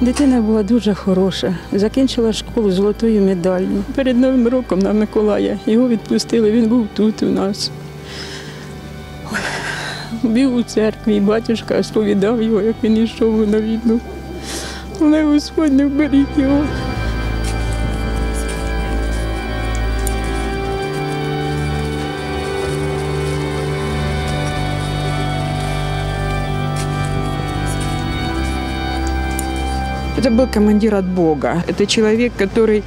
Дитина була дуже хороша. Закінчила школу золотою медаллю. Перед Новим роком на Миколая його відпустили. Він був тут у нас. Був у церкві, батюшка сповідав його, як він йшов на війну. Але Господь не вберіг його. Это был командир от Бога. Это человек, который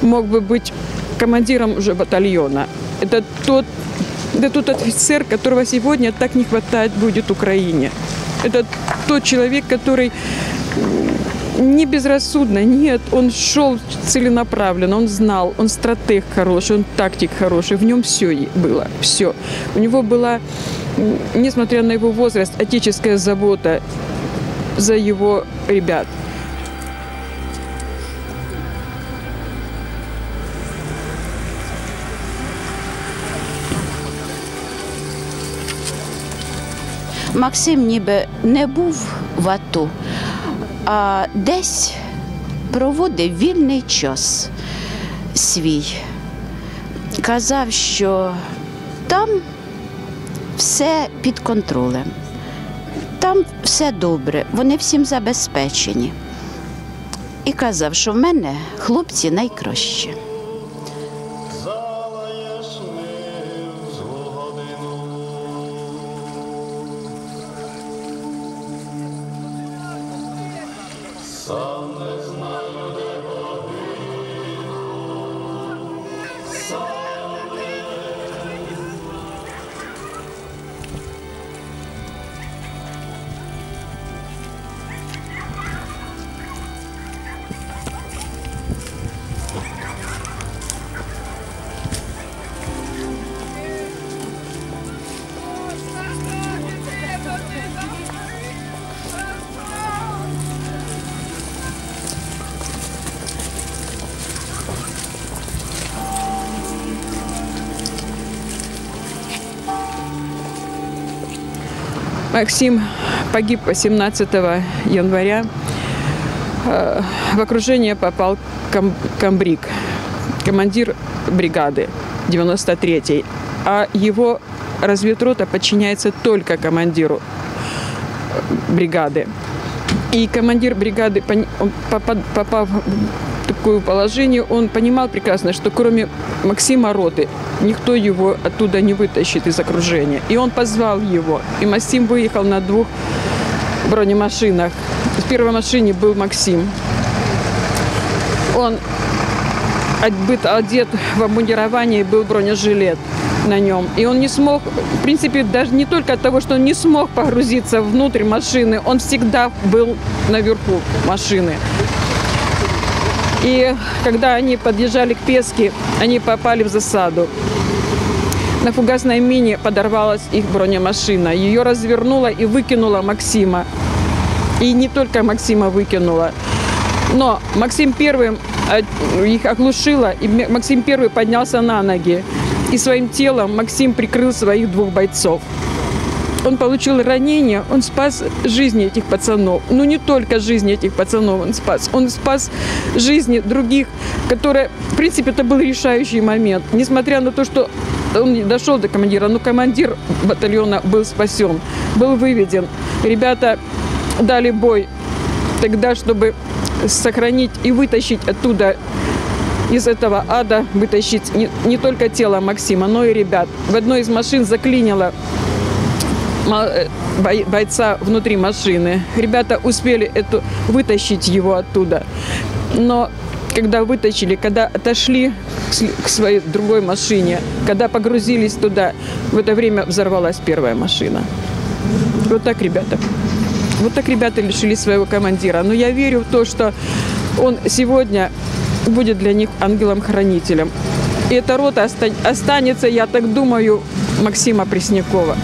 мог бы быть командиром уже батальона. Это тот, это тот офицер, которого сегодня так не хватает будет Украине. Это тот человек, который не безрассудно, нет, он шел целенаправленно, он знал, он стратег хороший, он тактик хороший, в нем все было, все. У него была, несмотря на его возраст, отеческая забота за его ребят. Максим ніби не був в АТО, а десь проводив вільний час свій. Казав, що там все під контролем, там все добре, вони всім забезпечені. І казав, що в мене хлопці найкращі. Сам не знаю. Максим погиб 18 января. Э, В окружение попал ком- комбриг, командир бригады 93-й. А его разведрота подчиняется только командиру э, бригады. И командир бригады, попав такое положение, он понимал прекрасно, что кроме Максима Роты никто его оттуда не вытащит из окружения. И он позвал его. И Максим выехал на двух бронемашинах. В первой машине был Максим. Он отбыт, одет в обмундирование, был бронежилет на нем. И он не смог, в принципе, даже не только от того, что он не смог погрузиться внутрь машины, он всегда был наверху машины. И когда они подъезжали к Песке, они попали в засаду. На фугасной мине подорвалась их бронемашина. Ее развернула и выкинула Максима. И не только Максима выкинула. Но Максим первым э, их оглушило, и Максим первый поднялся на ноги. И своим телом Максим прикрыл своих двух бойцов. Он получил ранение, он спас жизни этих пацанов. Ну не только жизни этих пацанов он спас, он спас жизни других, которые, в принципе, это был решающий момент. Несмотря на то, что он не дошел до командира, но командир батальона был спасен, был выведен. Ребята дали бой тогда, чтобы сохранить и вытащить оттуда из этого ада, вытащить не, не только тело Максима, но и ребят. В одной из машин заклинило бойца внутри машины. Ребята успели эту, вытащить его оттуда. Но когда вытащили, когда отошли к своей другой машине, когда погрузились туда, в это время взорвалась первая машина. Вот так, ребята. Вот так ребята лишили своего командира. Но я верю в то, что он сегодня будет для них ангелом-хранителем. И эта рота оста- останется, я так думаю, Максима Преснякова.